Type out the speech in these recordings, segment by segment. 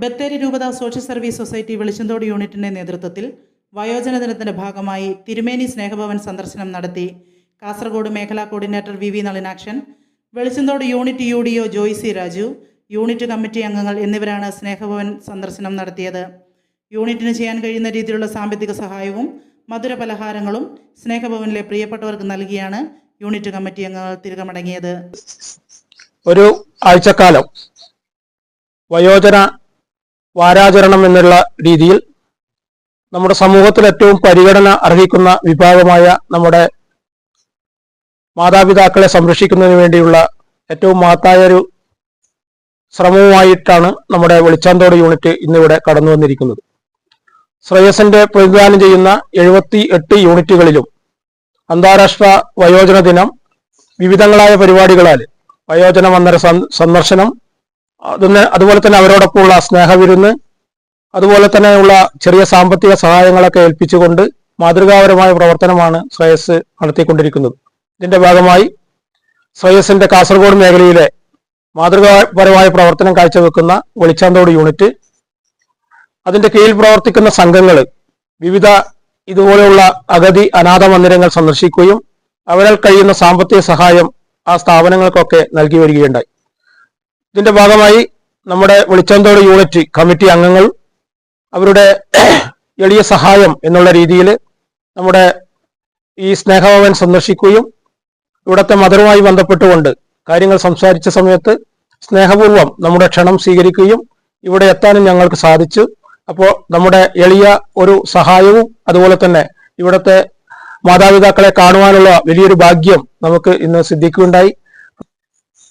ബത്തേരി രൂപത social service society വെളിച്ചന്തോട് യൂണിറ്റിന്റെ നേതൃത്വത്തിൽ വയോജന ദിനത്തിന്റെ ഭാഗമായി തിരുമേനി സ്നേഹഭവൻ സന്ദർശനം നടത്തി. കാസർഗോഡ് മേഖലാ coordinator V V Nalinakshan Velichanthodu unit U D O Joicy Raju unit committee അംഗങ്ങൾ എന്നിവരാണ് സ്നേഹഭവൻ സന്ദർശനം നടത്തിയത്. യൂണിറ്റിന് ചെയ്യാൻ കഴിയുന്ന രീതിയിലുള്ള സാമ്പത്തിക സഹായവും മധുര പലഹാരങ്ങളും സ്നേഹഭവനിലെ പ്രിയപ്പെട്ടവർക്ക് നൽകിയാണ് യൂണിറ്റ് കമ്മിറ്റി അംഗങ്ങൾ തിരികെ മടങ്ങിയത് ഒരു ആഴ്ചക്കാലം വയോജന വാരാചരണം എന്നുള്ള രീതിയിൽ നമ്മുടെ സമൂഹത്തിൽ ഏറ്റവും പരിഗണന അർഹിക്കുന്ന വിഭാഗമായ നമ്മുടെ മാതാപിതാക്കളെ സംരക്ഷിക്കുന്നതിന് വേണ്ടിയുള്ള ഏറ്റവും മഹത്തായ ഒരു ശ്രമവുമായിട്ടാണ് നമ്മുടെ വെളിച്ചാന്തോട് യൂണിറ്റ് ഇന്നിവിടെ കടന്നു വന്നിരിക്കുന്നത്. ശ്രേയസിന്റെ പ്രതിദാനം ചെയ്യുന്ന എഴുപത്തി എട്ട് യൂണിറ്റുകളിലും അന്താരാഷ്ട്ര വയോജന ദിനം വിവിധങ്ങളായ പരിപാടികളാൽ വയോജന മന്ദര സന്ദർശനം അതിന് അതുപോലെ തന്നെ അവരോടൊപ്പമുള്ള സ്നേഹവിരുന്ന് അതുപോലെ തന്നെ ഉള്ള ചെറിയ സാമ്പത്തിക സഹായങ്ങളൊക്കെ ഏൽപ്പിച്ചുകൊണ്ട് മാതൃകാപരമായ പ്രവർത്തനമാണ് ശ്രേയസ് നടത്തിക്കൊണ്ടിരിക്കുന്നത്. ഇതിന്റെ ഭാഗമായി ശ്രേയസിന്റെ കാസർഗോഡ് മേഖലയിലെ മാതൃകാപരമായ പ്രവർത്തനം കാഴ്ചവെക്കുന്ന വെളിച്ചാന്തോട് യൂണിറ്റ് അതിന്റെ കീഴിൽ പ്രവർത്തിക്കുന്ന സംഘങ്ങൾ വിവിധ ഇതുപോലെയുള്ള അഗതി അനാഥ മന്ദിരങ്ങൾ സന്ദർശിക്കുകയും അവരാൽ കഴിയുന്ന സാമ്പത്തിക സഹായം ആ സ്ഥാപനങ്ങൾക്കൊക്കെ നൽകി വരികയുണ്ടായി. ഇതിന്റെ ഭാഗമായി നമ്മുടെ വെളിച്ചന്തോട് യൂണിറ്റ് കമ്മിറ്റി അംഗങ്ങൾ അവരുടെ എളിയ സഹായം എന്നുള്ള രീതിയിൽ നമ്മുടെ ഈ സ്നേഹഭവൻ സന്ദർശിക്കുകയും ഇവിടത്തെ മദറുമായി ബന്ധപ്പെട്ടുകൊണ്ട് കാര്യങ്ങൾ സംസാരിച്ച സമയത്ത് സ്നേഹപൂർവം നമ്മുടെ ക്ഷണം സ്വീകരിക്കുകയും ഇവിടെ എത്താനും ഞങ്ങൾക്ക് സാധിച്ചു. അപ്പോൾ നമ്മുടെ എളിയ ഒരു സഹായവും അതുപോലെ തന്നെ ഇവിടത്തെ മാതാപിതാക്കളെ കാണുവാനുള്ള വലിയൊരു ഭാഗ്യം നമുക്ക് ഇന്ന് സിദ്ധിക്കുകയുണ്ടായി.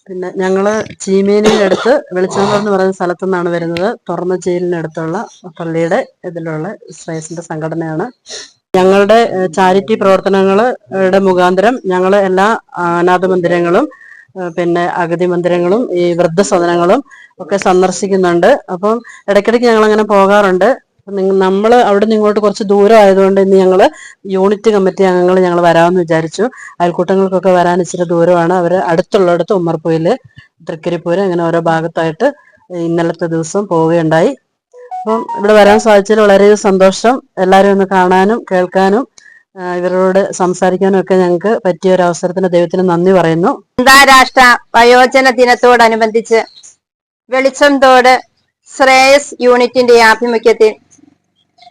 പിന്നെ ഞങ്ങൾ ചീമേനിയുടെ വെളിച്ചം എന്ന് പറയുന്ന സ്ഥലത്തു നിന്നാണ് വരുന്നത്. തുറന്ന ചേലിനടുത്തുള്ള പള്ളിയുടെ ഇതിലുള്ള ശ്രേയസിന്റെ സംഘടനയാണ്. ഞങ്ങളുടെ ചാരിറ്റി പ്രവർത്തനങ്ങളുടെ മുഖാന്തരം ഞങ്ങൾ എല്ലാ അനാഥ മന്ദിരങ്ങളും പിന്നെ അഗതി മന്ദിരങ്ങളും ഈ വൃദ്ധസദനങ്ങളും ഒക്കെ സന്ദർശിക്കുന്നുണ്ട്. അപ്പം ഇടയ്ക്കിടയ്ക്ക് ഞങ്ങൾ അങ്ങനെ പോകാറുണ്ട്. നമ്മൾ അവിടെ നിന്ന് ഇങ്ങോട്ട് കുറച്ച് ദൂരം ആയതുകൊണ്ട് ഇന്ന് ഞങ്ങൾ യൂണിറ്റ് കമ്മിറ്റി അംഗങ്ങൾ ഞങ്ങൾ വരാമെന്ന് വിചാരിച്ചു. അയൽക്കൂട്ടങ്ങൾക്കൊക്കെ വരാൻ ഇച്ചിരി ദൂരമാണ്. അവർ അടുത്തുള്ളടത്ത് ഉമ്മർപ്പൂയിൽ തൃക്കരിപ്പൂര് അങ്ങനെ ഓരോ ഭാഗത്തായിട്ട് ഇന്നലത്തെ ദിവസം പോവുകയുണ്ടായി. അപ്പം ഇവിടെ വരാൻ സാധിച്ചതിൽ വളരെയധികം സന്തോഷം. എല്ലാവരും ഒന്ന് കാണാനും കേൾക്കാനും ഇവരോട് സംസാരിക്കാനും ഒക്കെ ഞങ്ങൾക്ക് പറ്റിയ ഒരു അവസരത്തിന് ദൈവത്തിന് നന്ദി പറയുന്നു. അന്താരാഷ്ട്ര വയോജന ദിനത്തോടനുബന്ധിച്ച് വെളിച്ചം തോട് ശ്രേയസ് യൂണിറ്റിന്റെ ആഭിമുഖ്യത്തിൽ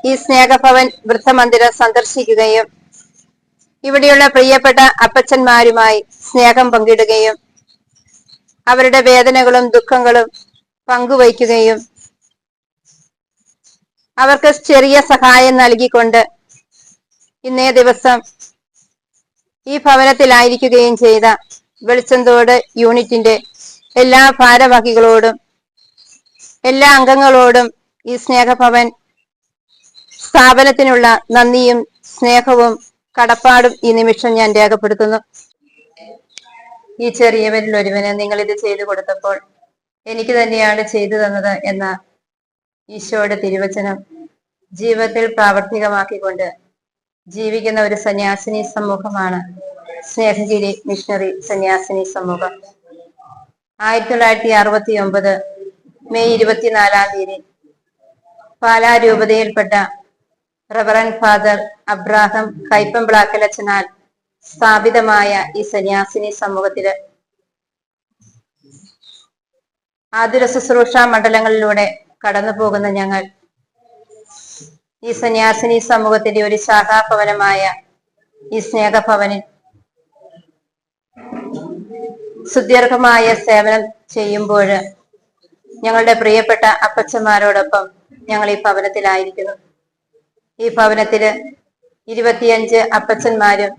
ഈ സ്നേഹഭവൻ വൃദ്ധമന്ദിരം സന്ദർശിക്കുകയും ഇവിടെയുള്ള പ്രിയപ്പെട്ട അപ്പച്ചന്മാരുമായി സ്നേഹം പങ്കിടുകയും അവരുടെ വേദനകളും ദുഃഖങ്ങളും പങ്കുവയ്ക്കുകയും അവർക്ക് ചെറിയ സഹായം നൽകിക്കൊണ്ട് ഇന്നേ ദിവസം ഈ ഭവനത്തിലായിരിക്കുകയും ചെയ്ത വെളിച്ചന്തോട് യൂണിറ്റിന്റെ എല്ലാ ഭാരവാഹികളോടും എല്ലാ അംഗങ്ങളോടും ഈ സ്നേഹഭവൻ സ്ഥാപനത്തിനുള്ള നന്ദിയും സ്നേഹവും കടപ്പാടും ഈ നിമിഷം ഞാൻ രേഖപ്പെടുത്തുന്നു. ഈ ചെറിയവരിൽ ഒരുവന് നിങ്ങൾ ഇത് ചെയ്തു കൊടുത്തപ്പോൾ എനിക്ക് തന്നെയാണ് ചെയ്തു തന്നത് എന്ന ഈശോയുടെ തിരുവചനം ജീവിതത്തിൽ പ്രാവർത്തികമാക്കിക്കൊണ്ട് ജീവിക്കുന്ന ഒരു സന്യാസിനി സമൂഹമാണ് സ്നേഹഗിരി മിഷണറി സന്യാസിനി സമൂഹം. ആയിരത്തി തൊള്ളായിരത്തി അറുപത്തി ഒമ്പത് മെയ് ഇരുപത്തിനാലാം തീയതി പാലാ രൂപതയിൽപ്പെട്ട റവറൻ ഫാദർ അബ്രാഹം കൈപ്പംബ്ലാക്കലച്ചനാൽ സ്ഥാപിതമായ ഈ സന്യാസിനി സമൂഹത്തിൽ ആതുര ശുശ്രൂഷ മണ്ഡലങ്ങളിലൂടെ കടന്നു പോകുന്ന ഞങ്ങൾ ഈ സന്യാസിനി സമൂഹത്തിന്റെ ഒരു ശാഖാഭവനമായ ഈ സ്നേഹഭവനിൽ സുദീർഘമായ സേവനം ചെയ്യുമ്പോൾ ഞങ്ങളുടെ പ്രിയപ്പെട്ട അപ്പച്ചന്മാരോടൊപ്പം ഞങ്ങൾ ഈ ഭവനത്തിലായിരിക്കുന്നു. ഈ ഭവനത്തിൽ ഇരുപത്തിയഞ്ച് അപ്പച്ചന്മാരും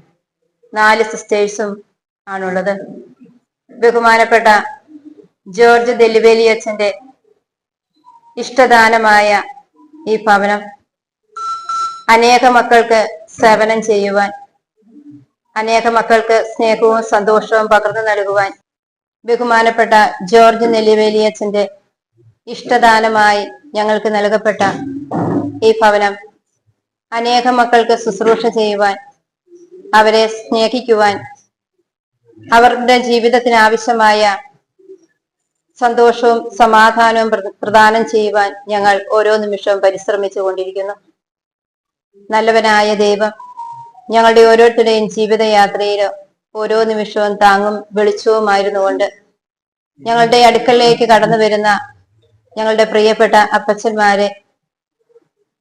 നാല് സിസ്റ്റേഴ്സും ആണുള്ളത്. ബഹുമാനപ്പെട്ട ജോർജ് ദെല്ലുവേലി അച്ഛന്റെ ഇഷ്ടദാനമായ ഈ ഭവനം അനേക മക്കൾക്ക് സേവനം ചെയ്യുവാൻ അനേക മക്കൾക്ക് സ്നേഹവും സന്തോഷവും പകർന്നു നൽകുവാൻ ബഹുമാനപ്പെട്ട ജോർജ് നെല്ലിവേലിയച്ചന്റെ ഇഷ്ടദാനമായി ഞങ്ങൾക്ക് നൽകപ്പെട്ട ഈ ഭവനം അനേക മക്കൾക്ക് ശുശ്രൂഷ ചെയ്യുവാൻ അവരെ സ്നേഹിക്കുവാൻ അവരുടെ ജീവിതത്തിന് ആവശ്യമായ സന്തോഷവും സമാധാനവും പ്രദാനം ചെയ്യുവാൻ ഞങ്ങൾ ഓരോ നിമിഷവും പരിശ്രമിച്ചു കൊണ്ടിരിക്കുന്നു. നല്ലവനായ ദൈവം ഞങ്ങളുടെ ഓരോരുത്തരുടെയും ജീവിതയാത്രയിൽ ഓരോ നിമിഷവും താങ്ങും വെളിച്ചവുമായിരുന്നു കൊണ്ട് ഞങ്ങളുടെ അടുക്കലേക്ക് കടന്നു വരുന്ന ഞങ്ങളുടെ പ്രിയപ്പെട്ട അപ്പച്ചന്മാരെ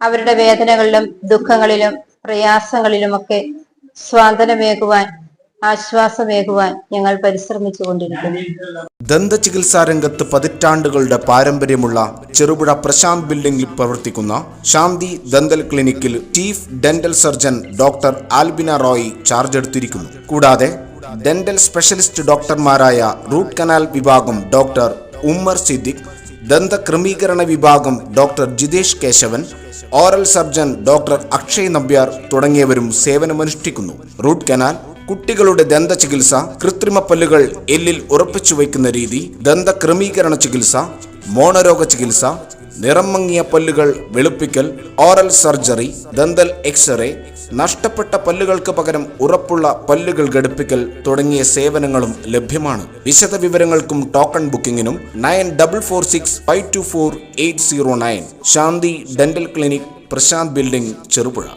അവരുടെ വേദനകളിലും ദുഃഖങ്ങളിലും പ്രയാസങ്ങളിലുമൊക്കെ സ്വാതന്ത്ര്യമേകുവാൻ ആശ്വാസമേകുവാൻ ഞങ്ങൾ പരിശ്രമിച്ചു കൊണ്ടിരിക്കുന്നു ദന്തചികിത്സാ രംഗത്ത് പതിറ്റാണ്ടുകളുടെ പാരമ്പര്യമുള്ള ചെറുപുഴ പ്രശാന്ത് ബിൽഡിംഗിൽ പ്രവർത്തിക്കുന്ന ശാന്തി ദന്തൽ ക്ലിനിക്കിൽ chief dental surgeon doctor Albina Roy charge എടുത്തിരിക്കുന്നു. കൂടാതെ ഡെന്റൽ സ്പെഷ്യലിസ്റ്റ് ഡോക്ടർമാരായ റൂട്ട് കനാൽ വിഭാഗം ഡോക്ടർ ഉമ്മർ സിദ്ദിഖ് ദന്തക്രമീകരണ വിഭാഗം doctor Jitesh Kesavan oral surgeon doctor Akshay Nambiar തുടങ്ങിയവരും സേവനമനുഷ്ഠിക്കുന്നു. റൂട്ട് കനാൽ കുട്ടികളുടെ ദന്ത ചികിത്സ കൃത്രിമ പല്ലുകൾ എല്ലിൽ ഉറപ്പിച്ചു വയ്ക്കുന്ന രീതി ദന്ത ക്രമീകരണ ചികിത്സ മോണരോഗ ചികിത്സ നിറം മങ്ങിയ പല്ലുകൾ വെളുപ്പിക്കൽ ഓറൽ സർജറി ദന്തൽ എക്സ്റേ നഷ്ടപ്പെട്ട പല്ലുകൾക്ക് പകരം ഉറപ്പുള്ള പല്ലുകൾ ഘടിപ്പിക്കൽ തുടങ്ങിയ സേവനങ്ങളും ലഭ്യമാണ്. വിശദ വിവരങ്ങൾക്കും token ബുക്കിംഗിനും nine double four six five two four eight zero nine. Shanti dental clinic Prashanth building Cherupuzha.